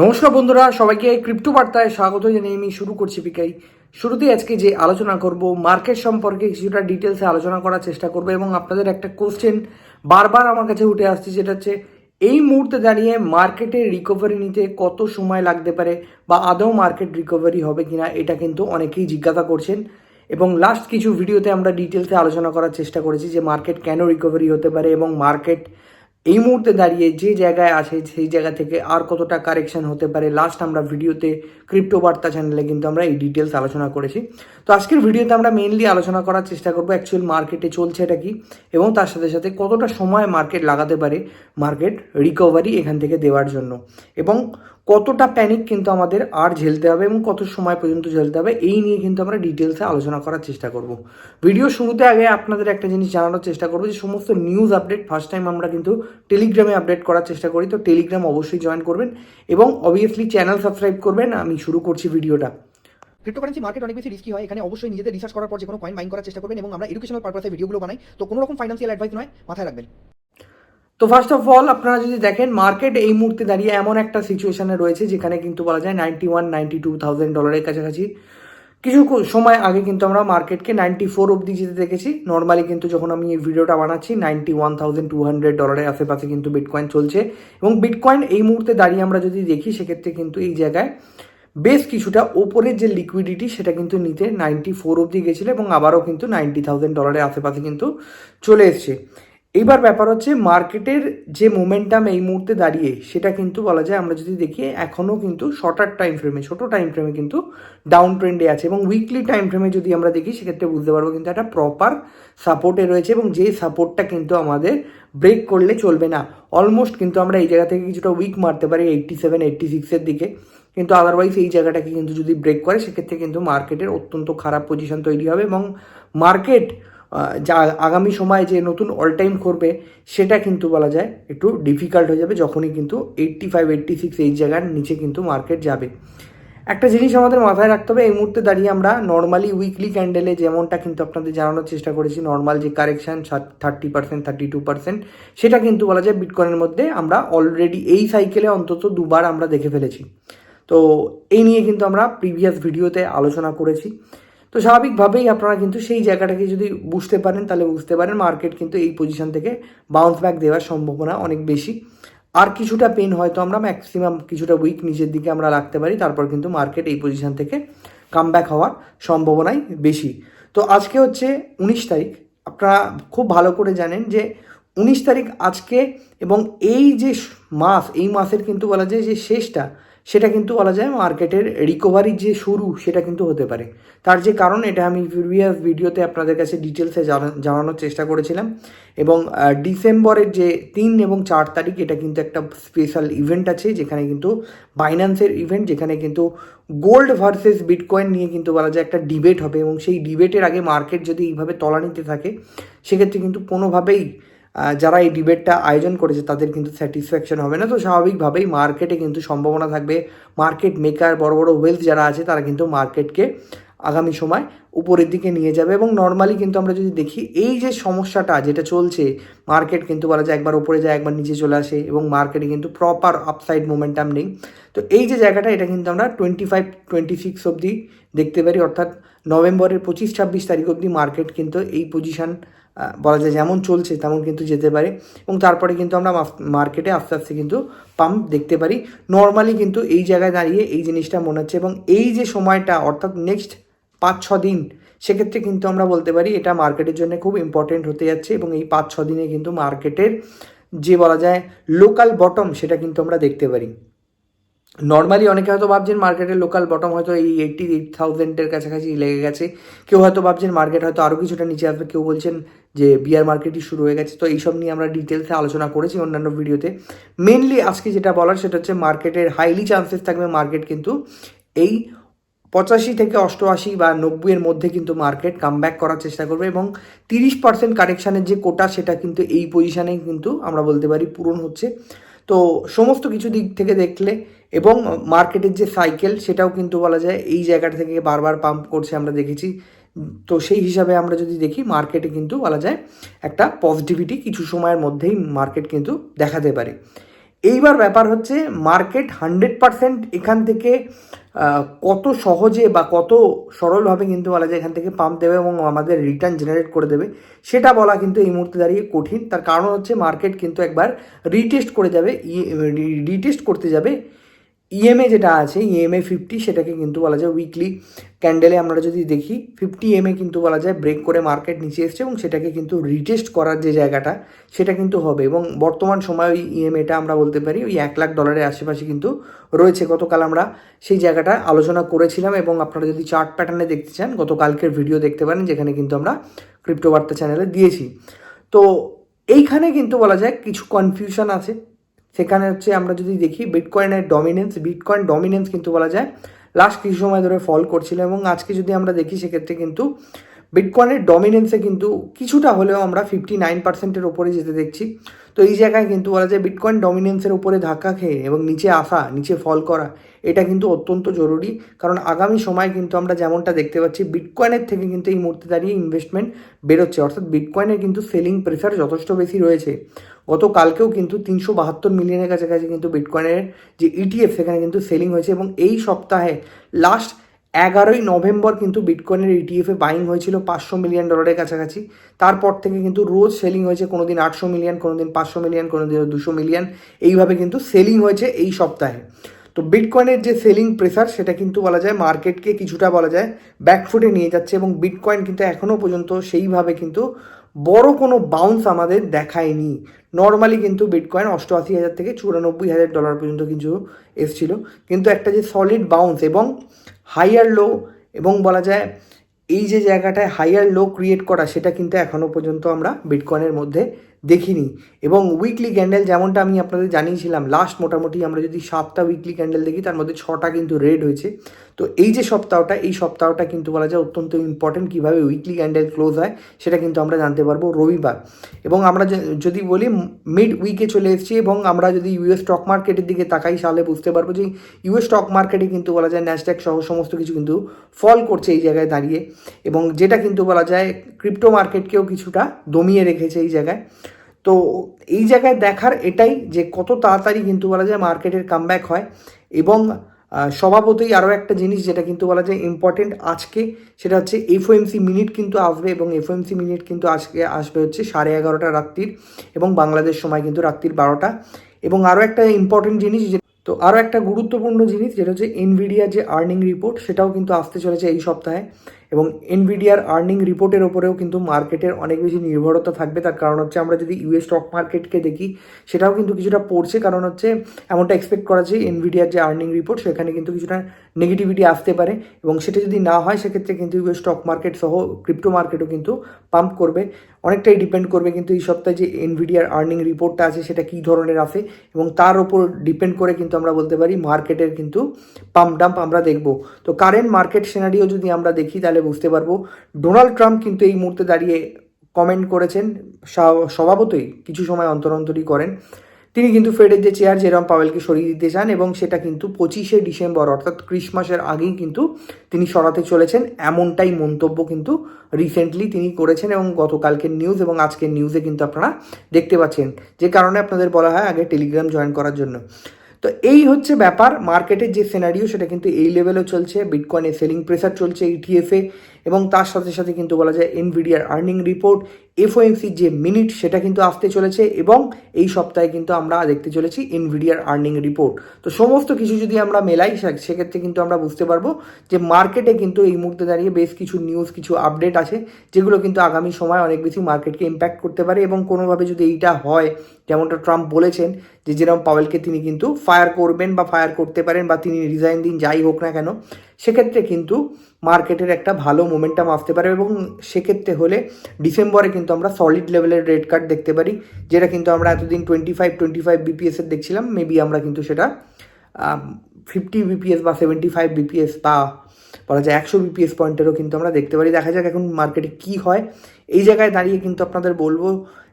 নমস্কার বন্ধুরা, সবাইকে ক্রিপ্টো বার্তায় স্বাগত জানিয়ে আমি শুরু করছি পিকাই শুরুতেই আজকে যে আলোচনা করব, মার্কেট সম্পর্কে কিছুটা ডিটেলসে আলোচনা করার চেষ্টা করব এবং আপনাদের একটা কোশ্চেন বারবার আমার কাছে উঠে আসছে যেটা হচ্ছে, এই মুহূর্তে দাঁড়িয়ে মার্কেটে রিকভারি নিতে কত সময় লাগতে পারে বা আদৌ মার্কেট রিকভারি হবে কিনা, এটা কিন্তু অনেকেই জিজ্ঞাসা করছেন। এবং লাস্ট কিছু ভিডিওতে আমরা ডিটেলসে আলোচনা করার চেষ্টা করেছি যে মার্কেট কেন রিকভারি হতে পারে এবং মার্কেট এই মুহূর্তে দাঁড়িয়ে যে জায়গায় আছে, সেই জায়গা থেকে আর কতটা কারেকশন হতে পারে লাস্ট আমরা ভিডিওতে ক্রিপ্টো বার্তা চ্যানেলে কিন্তু আমরা এই ডিটেলস আলোচনা করেছি। তো আজকের ভিডিওতে আমরা মেনলি আলোচনা করার চেষ্টা করব অ্যাকচুয়াল মার্কেটে চলছে এটা কি, এবং তার সাথে সাথে কতটা সময় মার্কেট লাগাতে পারে মার্কেট রিকভারি এখান থেকে দেওয়ার জন্য। এবং কতটা প্যানিক কিন্তু আমাদের আর ঝেলতে হবে এবং কত সময় পর্যন্ত ঝেলতে হবে, এই নিয়ে কিন্তু আমরা ডিটেলসে আলোচনা করার চেষ্টা করব। ভিডিও শুরুতে আগে আপনাদের একটা জিনিস জানানোর চেষ্টা করব যে, সমস্ত নিউজ আপডেট ফার্স্ট টাইম আমরা কিন্তু টেলিগ্রামে আপডেট করার চেষ্টা করি, তো টেলিগ্রাম অবশ্যই জয়েন করবেন এবং অবভিয়াসলি চ্যানেল সাবস্ক্রাইব করবেন। আমি শুরু করছি ভিডিওটা ক্রিপ্টোকারেন্সি মার্কেট অনেক বেশি রিস্কি হয়, এখানে অবশ্যই নিজেদের রিসার্চ করার পর যে কোনো কয়েন মাইন করার চেষ্টা করবেন এবং আমরা এডুকেশনাল পারপাসে ভিডিওগুলো বানাই, তো কোনো রকম ফাইন্যান্সিয়াল অ্যাডভাইস নয়, মাথায় রাখবেন। তো ফার্স্ট অফ অল আপনারা যদি দেখেন মার্কেট এই মুহূর্তে দাঁড়িয়ে এমন একটা সিচুয়েশনে রয়েছে, যেখানে কিন্তু বলা যায় ninety one ninety two thousand ডলারের কাছাকাছি। কিছু সময় আগে কিন্তু আমরা মার্কেটকে নাইনটি ফোর অব্দি যেতে দেখেছি। নর্মালি কিন্তু যখন আমি এই ভিডিওটা বানাচ্ছি ninety one thousand two hundred ডলারের আশেপাশে কিন্তু বিটকয়েন চলছে। এবং বিটকয়েন এই মুহূর্তে দাঁড়িয়ে আমরা যদি দেখি, সেক্ষেত্রে কিন্তু এই জায়গায় বেশ কিছুটা ওপরের যে লিকুইডিটি সেটা কিন্তু নিতে নাইনটি ফোর অব্দি গেছিল এবং আবারও কিন্তু নাইনটি থাউজেন্ড ডলারের আশেপাশে কিন্তু চলে এসছে। এইবার ব্যাপার হচ্ছে মার্কেটের যে মোমেন্টাম এই মুহূর্তে দাঁড়িয়ে, সেটা কিন্তু বলা যায় আমরা যদি দেখি এখনও কিন্তু শর্টার টাইম ফ্রেমে ছোটো টাইম ফ্রেমে কিন্তু ডাউন ট্রেন্ডে আছে এবং উইকলি টাইম ফ্রেমে যদি আমরা দেখি, সেক্ষেত্রে বুঝতে পারব কিন্তু একটা প্রপার সাপোর্টে রয়েছে এবং যে সাপোর্টটা কিন্তু আমাদের ব্রেক করলে চলবে না। অলমোস্ট কিন্তু আমরা এই জায়গা থেকে কিছুটা উইক মারতে পারি এইট্টি সেভেন এইট্টি সিক্সের দিকে। কিন্তু আদারওয়াইজ এই জায়গাটাকে কিন্তু যদি ব্রেক করে, সেক্ষেত্রে কিন্তু মার্কেটের অত্যন্ত খারাপ পজিশন তৈরি হবে এবং মার্কেট যা আগামী সময়ে যে নতুন অল টাইম করবে, সেটা কিন্তু বলা যায় একটু ডিফিকাল্ট হয়ে যাবে যখনই কিন্তু এইট্টি ফাইভ এইট্টি সিক্স এই জায়গার নিচে কিন্তু মার্কেট যাবে। একটা জিনিস আমাদের মাথায় রাখতে হবে, এই মুহূর্তে দাঁড়িয়ে আমরা নর্মালি উইকলি ক্যান্ডেলে যেমনটা কিন্তু আপনাদের জানানোর চেষ্টা করেছি নর্মাল যে correction thirty percent thirty two percent সেটা কিন্তু বলা যায় বিটকয়েনের মধ্যে আমরা অলরেডি এই সাইকেলে অন্তত দুবার আমরা দেখে ফেলেছি। তো এই নিয়ে কিন্তু আমরা প্রিভিয়াস ভিডিওতে আলোচনা করেছি। তো স্বাভাবিকভাবেই আপনারা কিন্তু সেই জায়গাটাকে যদি বুঝতে পারেন, তাহলে বুঝতে পারেন মার্কেট কিন্তু এই পজিশন থেকে বাউন্স ব্যাক দেওয়ার সম্ভাবনা অনেক বেশি। আর কিছুটা পেন হয়তো আমরা ম্যাক্সিমাম কিছুটা উইক নিচের দিকে আমরা রাখতে পারি, তারপর কিন্তু মার্কেট এই পজিশন থেকে কাম ব্যাক হওয়ার সম্ভাবনাই বেশি। তো আজকে হচ্ছে উনিশ তারিখ। আপনারা খুব ভালো করে জানেন যে উনিশ তারিখ আজকে এবং এই যে মাস, এই মাসের কিন্তু বলা যায় যে শেষটা সেটা কিন্তু বলা যায় মার্কেটের রিকভারির যে শুরু, সেটা কিন্তু হতে পারে। তার যে কারণ, এটা আমি প্রিভিয়াস ভিডিওতে আপনাদের কাছে ডিটেলসে জানানোর চেষ্টা করেছিলাম এবং ডিসেম্বরের যে তিন এবং চার তারিখ, এটা কিন্তু একটা স্পেশাল ইভেন্ট আছে, যেখানে কিন্তু বাইন্যান্সের ইভেন্ট যেখানে কিন্তু গোল্ড ভার্সেস বিটকয়েন নিয়ে কিন্তু বলা যায় একটা ডিবেট হবে এবং সেই ডিবেটের আগে মার্কেট যদি এইভাবে তলানিতে থাকে, সেক্ষেত্রে কিন্তু কোনোভাবেই যারা এই ডিবেটটা আয়োজন করেছে, তাদের কিন্তু স্যাটিসফ্যাকশন হবে না। তো স্বাভাবিকভাবেই মার্কেটে কিন্তু সম্ভাবনা থাকবে। মার্কেট মেকার বড় বড় ওয়েলথ যারা আছে, তারা কিন্তু মার্কেটকে আগামী সময় উপরের দিকে নিয়ে যাবে। এবং নর্মালি কিন্তু আমরা যদি দেখি, এই যে সমস্যাটা যেটা চলছে মার্কেট কিন্তু বলা যায় একবার উপরে যায়, একবার নিচে চলে আসে এবং মার্কেটে কিন্তু প্রপার আপসাইড মোমেন্টাম নেই। তো এই যে জায়গাটা, এটা কিন্তু আমরা টোয়েন্টি ফাইভ টোয়েন্টি সিক্স অবধি দেখতে পারি। অর্থাৎ নভেম্বরের পঁচিশ, ছাব্বিশ তারিখ অবধি মার্কেট কিন্তু এই পজিশন বলা যায় যেমন চলছে তেমন কিন্তু যেতে পারে। এবং তারপরে কিন্তু আমরা মার্কেটে আস্তে আস্তে কিন্তু পাম্প দেখতে পারি। নর্মালি কিন্তু এই জায়গায় দাঁড়িয়ে এই জিনিসটা মনে হচ্ছে এবং এই যে সময়টা, অর্থাৎ নেক্সট পাঁচ ছ দিন, সেক্ষেত্রে কিন্তু আমরা বলতে পারি এটা মার্কেটের জন্য খুব ইম্পর্টেন্ট হতে যাচ্ছে এবং এই পাঁচ ছ দিনে কিন্তু মার্কেটের যে বলা যায় লোকাল বটম সেটা কিন্তু আমরা দেখতে পারি। নর্মালি অনেকে হয়তো ভাবছেন মার্কেটের লোকাল বটম হয়তো এই এইটটি এইট থাউজেন্ডের কাছাকাছি লেগে গেছে। কেউ হয়তো ভাবছেন মার্কেট হয়তো আরও কিছুটা নিচে আসবে। কেউ বলছেন যে বিয়ার মার্কেটই শুরু হয়ে গেছে। তো এইসব নিয়ে আমরা ডিটেলসে আলোচনা করেছি অন্যান্য ভিডিওতে। মেনলি আজকে যেটা বলার সেটা হচ্ছে মার্কেটের হাইলি চান্সেস থাকবে মার্কেট কিন্তু এই পঁচাশি থেকে অষ্টআশি বা নব্বইয়ের মধ্যে কিন্তু মার্কেট কামব্যাক করার চেষ্টা করবে এবং তিরিশ পার্সেন্ট কারেকশানের যে কোটা সেটা কিন্তু এই পজিশানেই কিন্তু আমরা বলতে পারি পূরণ হচ্ছে। তো সমস্ত কিছু দিক থেকে দেখলে এবং মার্কেটের যে সাইকেল সেটাও কিন্তু বলা যায়, এই জায়গাটা থেকে বারবার পাম্প করছে আমরা দেখেছি। তো সেই হিসাবে আমরা যদি দেখি মার্কেটে কিন্তু বলা যায় একটা পজিটিভিটি কিছু সময়ের মধ্যেই মার্কেট কিন্তু দেখাতে পারে। এইবার ব্যাপার হচ্ছে মার্কেট হান্ড্রেড পার্সেন্ট এখান থেকে কত সহজে বা কত সরলভাবে কিন্তু বলা যায় এখান থেকে পাম্প দেবে এবং আমাদের রিটার্ন জেনারেট করে দেবে, সেটা বলা কিন্তু এই মুহূর্তে দাঁড়িয়ে কঠিন। তার কারণ হচ্ছে মার্কেট কিন্তু একবার রিটেস্ট করে যাবে রিটেস্ট করতে যাবে ইএমএ যেটা আছে ইএমএ ফিফটি সেটাকে কিন্তু বলা যায় উইকলি ক্যান্ডেলে আমরা যদি দেখি ফিফটি এমএ কিন্তু বলা যায় ব্রেক করে মার্কেট নিচে এসছে এবং সেটাকে কিন্তু রিটেস্ট করার যে জায়গাটা, সেটা কিন্তু হবে। এবং বর্তমান সময় ওই ইএমএটা আমরা বলতে পারি, ওই এক লাখ ডলারের আশেপাশে কিন্তু রয়েছে। গতকাল আমরা সেই জায়গাটা আলোচনা করেছিলাম এবং আপনারা যদি চার্ট প্যাটার্নে দেখতে চান, গতকালকের ভিডিও দেখতে পারেন, যেখানে কিন্তু আমরা ক্রিপ্টো বার্তা চ্যানেলে দিয়েছি। তো এইখানে কিন্তু বলা যায় কিছু কনফিউশন আছে। সেখানে হচ্ছে আমরা যদি দেখি বিটকয়েনের ডমিনেন্স বিটকয়েন ডমিনেন্স কিন্তু বলা যায় লাস্ট কিছু সময় ধরে ফল করছিল এবং আজকে যদি আমরা দেখি, সেক্ষেত্রে কিন্তু বিটকয়েনের ডমিনেন্সে কিন্তু কিছুটা হলেও আমরা ফিফটি নাইন পার্সেন্টের ওপরে যেতে দেখছি। তো এই জায়গায় কিন্তু বলা যায় বিটকয়েন ডমিনেন্সের উপরে ধাক্কা খেয়ে এবং নিচে আসা নিচে ফল করা, এটা কিন্তু অত্যন্ত জরুরি। কারণ আগামী সময় কিন্তু আমরা যেমনটা দেখতে পাচ্ছি বিটকয়েনের থেকে কিন্তু এই মুহূর্তে দাঁড়িয়ে ইনভেস্টমেন্ট বেরোচ্ছে। অর্থাৎ বিটকয়েনের কিন্তু সেলিং প্রেসার যথেষ্ট বেশি রয়েছে। গতকালকেও কিন্তু তিনশো বাহাত্তর মিলিয়নের কাছাকাছি কিন্তু বিটকয়েনের যে ইটিএফ সেখানে কিন্তু সেলিং হয়েছে এবং এই সপ্তাহে লাস্ট এগারোই নভেম্বর কিন্তু বিটকয়েনের ইটিএফে বাইং হয়েছিল পাঁচশো মিলিয়ন ডলারের কাছাকাছি। তারপর থেকে কিন্তু রোজ সেলিং হয়েছে কোনো দিন আটশো মিলিয়ন কোনো দিন পাঁচশো মিলিয়ন কোনো দিন দুশো মিলিয়ন এইভাবে কিন্তু সেলিং হয়েছে এই সপ্তাহে। তো বিটকয়েনের যে সেলিং প্রেসার সেটা কিন্তু বলা যায় মার্কেটকে কিছুটা বলা যায় ব্যাকফুটে নিয়ে যাচ্ছে এবং বিটকয়েন কিন্তু এখনও পর্যন্ত সেইভাবে কিন্তু বড় কোনো বাউন্স আমাদের দেখায়নি। নর্মালি কিন্তু বিটকয়েন অষ্টআশি হাজার থেকে চুরানব্বই হাজার ডলার পর্যন্ত কিছু এসছিল। কিন্তু একটা যে সলিড বাউন্স এবং হাইয়ার লো এবং বলা যায় এই যে জায়গাটায় হাইয়ার লো ক্রিয়েট করা, সেটা কিন্তু এখনও পর্যন্ত আমরা বিটকয়েনের মধ্যে দেখিনি। এবং উইকলি ক্যান্ডেল যেমনটা আমি আপনাদের জানিয়েছিলাম লাস্ট মোটামুটি আমরা যদি সাতটা উইকলি ক্যান্ডেল দেখি, তার মধ্যে ছটা কিন্তু রেড হয়েছে। তো এই যে সপ্তাহটা, এই সপ্তাহটা কিন্তু বলা যায় অত্যন্ত ইম্পর্টেন্ট কীভাবে উইকলি ক্যান্ডেল ক্লোজ হয়, সেটা কিন্তু আমরা জানতে পারব রবিবার। এবং আমরা যদি বলি মিড উইকে চলে এসেছি এবং আমরা যদি ইউএস স্টক মার্কেটের দিকে তাকাই, তাহলে বুঝতে পারব যে ইউএস স্টক মার্কেটে কিন্তু বলা যায় ন্যাসড্যাক সহ সমস্ত কিছু কিন্তু ফল করছে এই জায়গায় দাঁড়িয়ে। এবং যেটা কিন্তু বলা যায় ক্রিপ্টো মার্কেটকেও কিছুটা দমিয়ে রেখেছে এই জায়গায়। তো এই জায়গায় দেখার এটাই যে কত তাড়াতাড়ি কিন্তু বলা যায় মার্কেটের কামব্যাক হয় এবং স্বভাবতই আরও একটা জিনিস যেটা কিন্তু বলা যায় ইম্পর্টেন্ট আজকে সেটা হচ্ছে এফওএমসি মিনিট কিন্তু আসবে এবং এফওএমসি মিনিট কিন্তু আজকে আসবে হচ্ছে সাড়ে এগারোটা রাত্রির এবং বাংলাদেশ সময় কিন্তু রাত্রির বারোটা। এবং আরও একটা ইম্পর্টেন্ট জিনিস যে, তো আরও একটা গুরুত্বপূর্ণ জিনিস যেটা হচ্ছে এনভিডিয়ার যে আর্নিং রিপোর্ট সেটাও কিন্তু আসতে চলেছে এই সপ্তাহে। এবং এনভিডিয়ার আর্নিং রিপোর্টের ওপরেও কিন্তু মার্কেটের অনেক বেশি নির্ভরতা থাকবে। তার কারণ হচ্ছে আমরা যদি ইউএস স্টক মার্কেটকে দেখি, সেটাও কিন্তু কিছুটা পড়ছে। কারণ হচ্ছে এমনটা এক্সপেক্ট করা যায় এনভিডিয়ার যে আর্নিং রিপোর্ট সেখানে কিন্তু কিছুটা নেগেটিভিটি আসতে পারে। এবং সেটা যদি না হয়, সেক্ষেত্রে কিন্তু ইউএস স্টক মার্কেট সহ ক্রিপ্টো মার্কেটও কিন্তু পাম্প করবে। অনেকটাই ডিপেন্ড করবে কিন্তু এই সপ্তাহে যে এনভিডিয়ার আর্নিং রিপোর্টটা আছে, সেটা কী ধরনের আসে এবং তার ওপর ডিপেন্ড করে কিন্তু আমরা বলতে পারি মার্কেটের কিন্তু পাম্প ডাম্প আমরা দেখব। তো কারেন্ট মার্কেট সিনারিও যদি আমরা দেখি, তাহলে বুঝতে পারব। ডোনাল্ড ট্রাম্প কিন্তু এই মুহূর্তে দাঁড়িয়ে কমেন্ট করেছেন, স্বা- স্বভাবতই কিছু সময় অন্তর অন্তরই করেন। তিনি কিন্তু ফেডের যে চেয়ার জেরম পাওয়েলকে সরিয়ে দিতে চান এবং সেটা কিন্তু পঁচিশে ডিসেম্বর অর্থাৎ ক্রিসমাসের আগেই কিন্তু তিনি সরাতে চলেছেন। এমনটাই মন্তব্য কিন্তু রিসেন্টলি তিনি করেছেন এবং গতকালকের নিউজ এবং আজকের নিউজে কিন্তু আপনারা দেখতে পাচ্ছেন। যে কারণে আপনাদের বলা হয় আগে টেলিগ্রাম জয়েন করার জন্য। তো এই হচ্ছে ব্যাপার। মার্কেটের যে সিনারিও সেটা কিন্তু এই লেভেলও চলছে। বিটকয়েনে সেলিং প্রেসার চলছে ইটিএফে এবং তার সাথে সাথে কিন্তু বলা যায় এনভিডিয়ার আর্নিং রিপোর্ট এফওএমসির যে মিনিট সেটা কিন্তু আসতে চলেছে এবং এই সপ্তাহে কিন্তু আমরা দেখতে চলেছি এনভিডিয়ার আর্নিং রিপোর্ট তো সমস্ত কিছু যদি আমরা মেলাই সেক্ষেত্রে কিন্তু আমরা বুঝতে পারব যে মার্কেটে কিন্তু এই মুহূর্তে দাঁড়িয়ে বেশ কিছু নিউজ কিছু আপডেট আছে, যেগুলো কিন্তু আগামী সময় অনেক বেশি মার্কেটকে ইম্প্যাক্ট করতে পারে এবং কোনোভাবে যদি এইটা হয়, যেমনটা ট্রাম্প বলেছেন যে যেরকম পাওয়েলকে তিনি কিন্তু ফায়ার করবেন বা ফায়ার করতে পারেন বা তিনি রিজাইন দিন, যাই হোক না কেন সেক্ষেত্রে কিন্তু মার্কেটের একটা ভালো মোমেন্টাম আসতে পারে এবং সেক্ষেত্রে হলে ডিসেম্বরে কিন্তু আমরা সলিড লেভেলের রেড কার্ড দেখতে পারি, যেটা কিন্তু আমরা এতদিন টোয়েন্টি ফাইভ টোয়েন্টি ফাইভ বিপিএসের দেখছিলাম মেবি আমরা কিন্তু সেটা ফিফটি বিপিএস বা সেভেন্টি ফাইভ বিপিএস বা বলা যায় একশো বিপিএস পয়েন্টেরও কিন্তু আমরা দেখতে পারি। দেখা যাক এখন মার্কেটে কী হয়। এই জায়গায় দাঁড়িয়ে কিন্তু আপনাদের বলব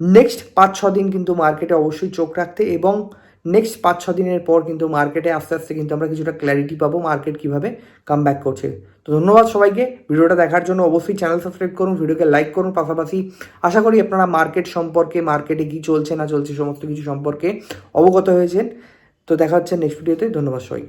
নেক্সট পাঁচ ছ দিন কিন্তু মার্কেটে অবশ্যই চোখ রাখতে এবং নেক্সট পাঁচ ছ দিনের পর কিন্তু মার্কেটে আস্তে আস্তে কিন্তু আমরা কিছুটা ক্ল্যারিটি পাবো মার্কেট কীভাবে কাম ব্যাক করছে। তো ধন্যবাদ সবাইকে, ভিডিওটা দেখার জন্য অবশ্যই চ্যানেল সাবস্ক্রাইব করুন, ভিডিওকে লাইক করুন পাশাপাশি। আশা করি আপনারা মার্কেট সম্পর্কে মার্কেটে কী চলছে, না চলছে, সমস্ত কিছু সম্পর্কে অবগত হয়েছেন। তো দেখা হচ্ছে নেক্সট ভিডিওতে ধন্যবাদ সবাইকে।